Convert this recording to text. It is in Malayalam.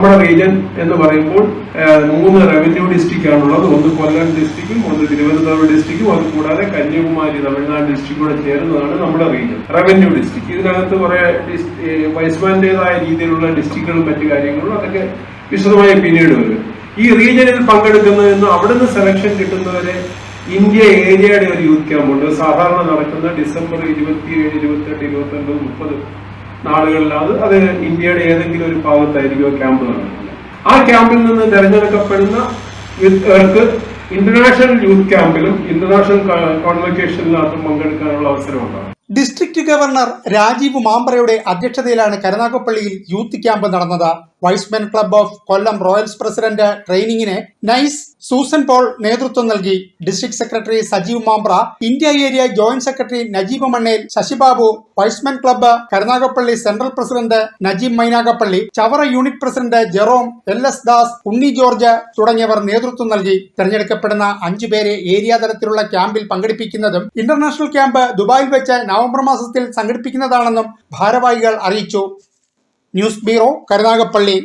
നമ്മുടെ റീജിയൻ എന്ന് പറയുമ്പോൾ മൂന്ന് റവന്യൂ ഡിസ്ട്രിക്റ്റ് ആണുള്ളത്. ഒന്ന് കൊല്ലം ഡിസ്ട്രിക്റ്റും ഒന്ന് തിരുവനന്തപുരം ഡിസ്ട്രിക്റ്റും അത് കൂടാതെ കന്യാകുമാരി തമിഴ്നാട് ഡിസ്ട്രിക്റ്റ് കൂടെ ചേർന്നതാണ് നമ്മുടെ റീജിയൻ റവന്യൂ ഡിസ്ട്രിക്ട് ഇതിനകത്ത് കുറെ വൈസ്മാന്റേതായ രീതിയിലുള്ള ഡിസ്ട്രിക്റ്റുകളും മറ്റു കാര്യങ്ങളും അതൊക്കെ വിശദമായി പിന്നീട് വരും. ഈ റീജിയനിൽ പങ്കെടുക്കുന്നതെന്ന് അവിടുന്ന് സെലക്ഷൻ കിട്ടുന്നവരെ ഇന്ത്യ ഏരിയയുടെ ഒരു യൂത്ത് ക്യാമ്പുണ്ട് സാധാരണ നടക്കുന്ന ഡിസംബർ ഇരുപത്തിയേഴ് ഇരുപത്തെട്ട് ഇരുപത്തി ഒൻപത് മുപ്പത് നാളുകളിലാണ് അത് ഇന്ത്യയുടെ ഏതെങ്കിലും ഒരു ഭാഗത്തായിരിക്കും ക്യാമ്പ് നടക്കുന്നത്. ആ ക്യാമ്പിൽ നിന്ന് തിരഞ്ഞെടുക്കപ്പെടുന്ന യൂത്തുകാർക്ക് ഇന്റർനാഷണൽ യൂത്ത് ക്യാമ്പിലും ഇന്റർനാഷണൽ കോൺവെക്കേഷനിലും അതും പങ്കെടുക്കാനുള്ള അവസരം ഉണ്ടാകും ഡിസ്ട്രിക്ട് ഗവർണർ രാജീവ് മാമ്പറയുടെ അധ്യക്ഷതയിലാണ് കരുനാഗപ്പള്ളിയിൽ യൂത്ത് ക്യാമ്പ് നടന്നത്. Y's Men club of Kollam Royals president ട്രെയിനിങ്ങിന് നൈസ് സൂസൻ പോൾ നേതൃത്വം നൽകി. District secretary Sajeev Mampra India area joint secretary Najeeb Mannel Sasibabu Y's Men club Karunagappally central president Najeeb Mynagappally Chavara unit president Jerome L S Das Unni George തുടങ്ങിയവർ നേതൃത്വം നൽകി. തെരഞ്ഞെടുക്കപ്പെടുന്ന അഞ്ചു പേരെ ഏരിയ തലത്തിലുള്ള ക്യാമ്പിൽ പങ്കെടുപ്പിക്കുന്നതും ഇന്റർനാഷണൽ ക്യാമ്പ് ദുബായിൽ വെച്ച് നവംബർ മാസത്തിൽ സംഘടിപ്പിക്കുന്നതാണെന്നും ഭാരവാഹികൾ അറിയിച്ചു. News bureau Karunagappally.